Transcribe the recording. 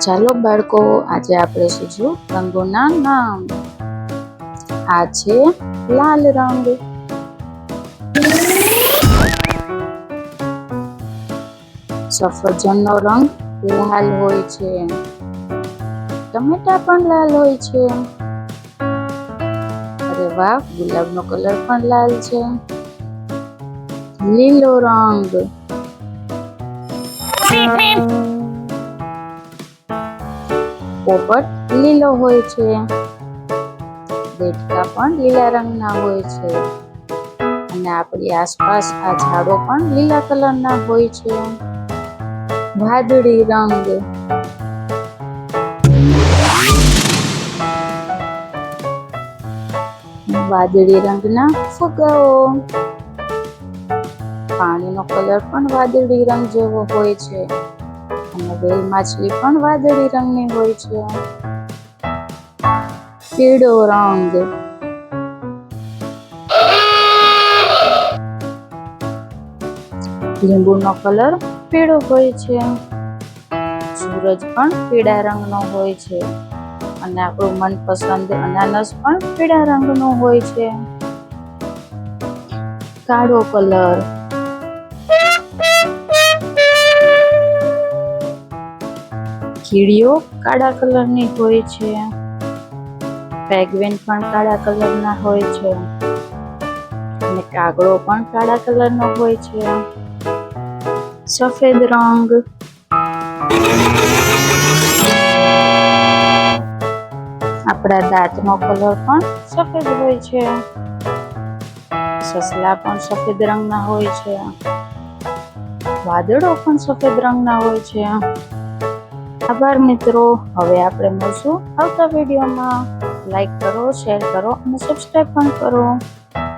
ચાલો બાળકો, આજે આપણે શીખ્યું રંગોના નામ. આ છે લાલ રંગ. સફરજનનો રંગ લાલ હોય છે. ટમેટા પણ લાલ હોય છે. અરે વાહ, ગુલાબનો કલર પણ લાલ છે. લીલો રંગ. પોપટ લીલો હોય છે. દેડકા પણ લીલા રંગના હોય છે. અને આપણી આસપાસ આ ઝાડો પણ લીલા કલરના હોય છે. વાદળી રંગ. વાદળી રંગના ફુગાઓ. પાણીનો કલર પણ વાદળી રંગ જેવો હોય છે. અને વેલ માછલી પણ વાદળી રંગની હોય છે. પીળો રંગ. લીંબુનો કલર પીળો હોય છે. સૂરજ પણ પીળા રંગનો હોય છે. અને આપણું મનપસંદ અનાનસ પણ પીળા રંગનો હોય છે. કાળો કલર. કીડીઓ કાળા કલરની હોય છે. પેગ્વેન પણ કાળા કલરના હોય છે. અને કાગડો પણ કાળા કલરનો હોય છે. સફેદ રંગ. આપણા દાંતનો કલર પણ સફેદ હોય છે. સસલા પણ સફેદ રંગના હોય છે. વાદળો પણ સફેદ રંગના હોય છે. આભાર મિત્રો. હવે આપણે મળશું આવતા વિડીયોમાં. લાઈક કરો શેર કરો અને સબસ્ક્રાઈબ પણ કરો.